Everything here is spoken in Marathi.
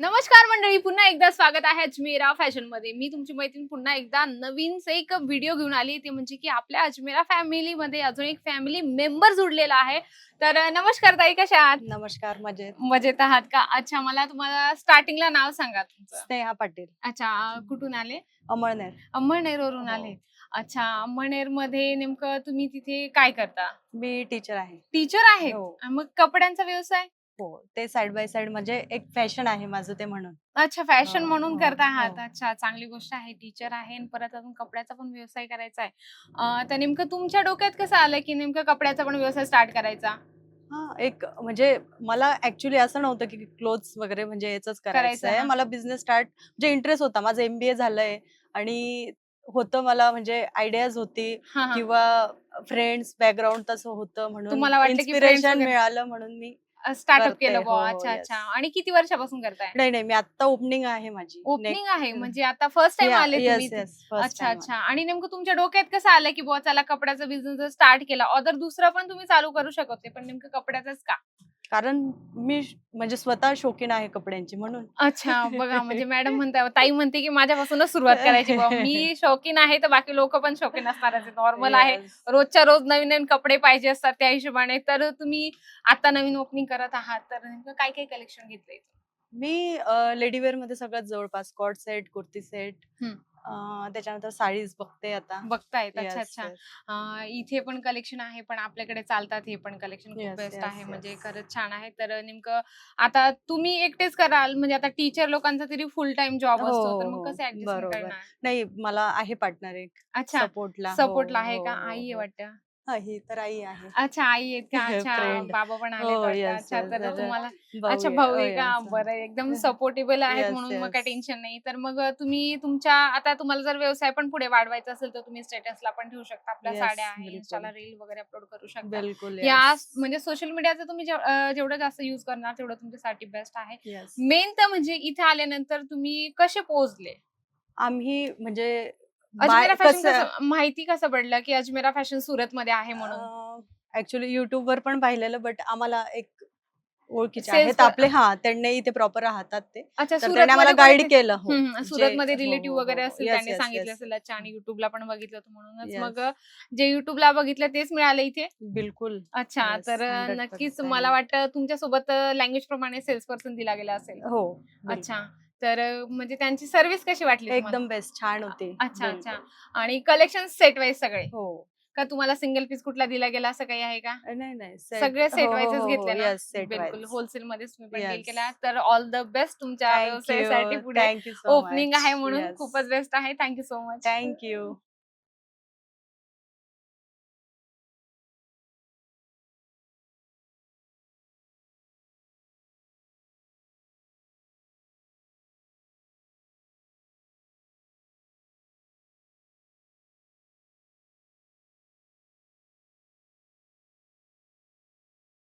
नमस्कार मंडळी पुन्हा एकदा स्वागत आहे अजमेरा फॅशनमध्ये मी तुमची मैत्रीण पुन्हा एकदा नवीन एक व्हिडिओ घेऊन आली. ते म्हणजे की आपल्या अजमेरा फॅमिली मध्ये अजून एक फॅमिली मेंबर जुडलेला आहे. तर नमस्कार ताई कशा आहात? नमस्कार मजेत. मजेत आहात का? अच्छा मला तुम्हाला स्टार्टिंगला नाव सांगा तुमचं. स्नेहा पाटील. अच्छा कुठून आले? अमळनेर. अंमळनेरवरून हो. आले अच्छा अंमळनेरमध्ये नेमकं तुम्ही तिथे काय करता? मी टीचर आहे. टीचर आहेत हो. मग कपड्यांचा व्यवसाय? हो ते साइड बाय साइड म्हणजे एक फॅशन आहे माझं ते म्हणून अच्छा फॅशन हो, म्हणून हो, करता आहात हो. अच्छा चांगली गोष्ट आहे टीचर आहे आणि परत अजून कपड्याचा पण व्यवसाय करायचा आहे तर नेमकं तुमच्या डोक्यात कसं आलं की नेमकं कपड्याचा पण व्यवसाय स्टार्ट करायचा हा एक म्हणजे मला ऍक्च्युली असं नव्हतं की क्लोथ्स वगैरे म्हणजे याच करायचं, आहे. मला बिझनेस स्टार्ट म्हणजे इंटरेस्ट होता माझं एमबीए झालंय आणि होतं मला म्हणजे आयडियाज होती. किंवा फ्रेंड्स बॅकग्राऊंड तसं होतं म्हणून इन्स्पिरेशन मिळालं म्हणून मी स्टार्टअप करते, केलं बुवा. हो, अच्छा yes. अच्छा. आणि किती वर्षापासून करताय? नाही नाही मी आता ओपनिंग आहे माझी. ओपनिंग आहे? म्हणजे आता फर्स्ट टाइम आले तुम्ही. अच्छा अच्छा. आणि नेमकं तुमच्या डोक्यात कसं आलं की बुवा चला कपड्याचा बिझनेस जर स्टार्ट केला? अदर दुसरं पण तुम्ही चालू करू शकत होते पण नेमकं कपड्याचाच का? कारण मी म्हणजे स्वतः शौकीन आहे कपड्यांची म्हणून अच्छा बघा म्हणजे मॅडम म्हणता ताई म्हणते की माझ्यापासूनच सुरुवात करायची. मी शौकीन आहे तर बाकी लोक पण शौकीन असणारच नॉर्मल आहे. रोजच्या रोज नवीन नवीन कपडे पाहिजे असतात त्या हिशोबाने तर तुम्ही आता नवीन ओपनिंग करत आहात तर नेमकं काय काय कलेक्शन घेतलंय मी लेडीवेअरमध्ये सगळं जवळपास कॉट सेट कुर्ती सेट. त्याच्यानंतर साडीज बघते आता. बघतायत अच्छा अच्छा. अं, इथे पण कलेक्शन आहे पण आपल्याकडे चालतात हे पण कलेक्शन. खूप Yes, बेस्ट yes, आहे. म्हणजे yes. खरंच छान आहे. तर नेमकं आता तुम्ही एकटेच कराल म्हणजे आता टीचर लोकांचा तरी फुल टाइम जॉब हो, असतो तर हो, मग हो. कसं ऍडजस्ट बरोबर. करणार? नाही मला आहे पार्टनर एक. अच्छा. सपोर्टला सपोर्टला आहे का? आई आहे वाटतं? ही तर आई आहे अच्छा आई आहेत का अच्छा Friend. बाबा पण आले हो, yes, अच्छा yes, तर तुम्हाला भाऊ अच्छा आहे. भाऊ हो, आहे का. बरं एकदम सपोर्टेबल आहेत Yes, म्हणून मग काय. टेन्शन नाही तर मग तुम्ही तुमच्या आता तुम्हाला जर व्यवसाय पण पुढे वाढवायचा असेल तर तुम्ही स्टेटसला पण ठेवू शकता आपल्या Yes, साड्या आहे बिलकुल. इंस्टाला रील वगैरे अपलोड करू शकता बिलकुल या. म्हणजे सोशल मीडियाचं तुम्ही जेव- अं, जेवढं जास्त युज करणार तेवढं तुमच्यासाठी बेस्ट आहे Yes. मेन तर म्हणजे इथे आल्यानंतर तुम्ही कसे पोहोचले आम्ही म्हणजे अजमेरा बाय- फॅशन कसं- कसं माहिती कसं पडलं की अजमेरा फॅशन सुरत मध्ये आहे म्हणून? ऍक्च्युली युट्यूब वर पण पाहिलेलं बट आम्हाला एक ओळखीचे Sales आहेत आपले. हा त्यांनी इथे प्रॉपर राहतात ते. अच्छा तर त्यांनी आम्हाला गाईड केलं. हो. सुरत मध्ये हो, रिलेटिव्ह हो, वगैरे हो. Yes, त्यांनी yes, सांगितलं yes. असेल अच्छा आणि युट्यूबला पण बघितलं होतं म्हणूनच. Yes. मग जे युट्यूबला बघितलं तेच मिळालं इथे? बिलकुल. अच्छा Yes, तर 100% नक्कीच मला वाटतं तुमच्यासोबत लँग्वेज प्रमाणे सेल्स पर्सन दिला गेला असेल. हो बिलकुल. अच्छा तर म्हणजे त्यांची सर्व्हिस कशी वाटली तुम्हाला? एकदम बेस्ट छान होती अच्छा, बिलकुल. अच्छा. आणि कलेक्शन सेट वाईज सगळे हो का तुम्हाला सिंगल पीस कुठला दिला गेला असं काही आहे का नाही नाही set- सगळे सेट हो, हो, हो, घेतले हो, ना yes, set बिलकुल wise. होलसेल मध्येच तुम्ही पण डील Yes. केला तर ऑल द बेस्ट तुमच्या Thank व्यवसायासाठी पुढे thank you so opening much. आहे म्हणून Yes. खूपच बेस्ट आहे thank you so much Thank you.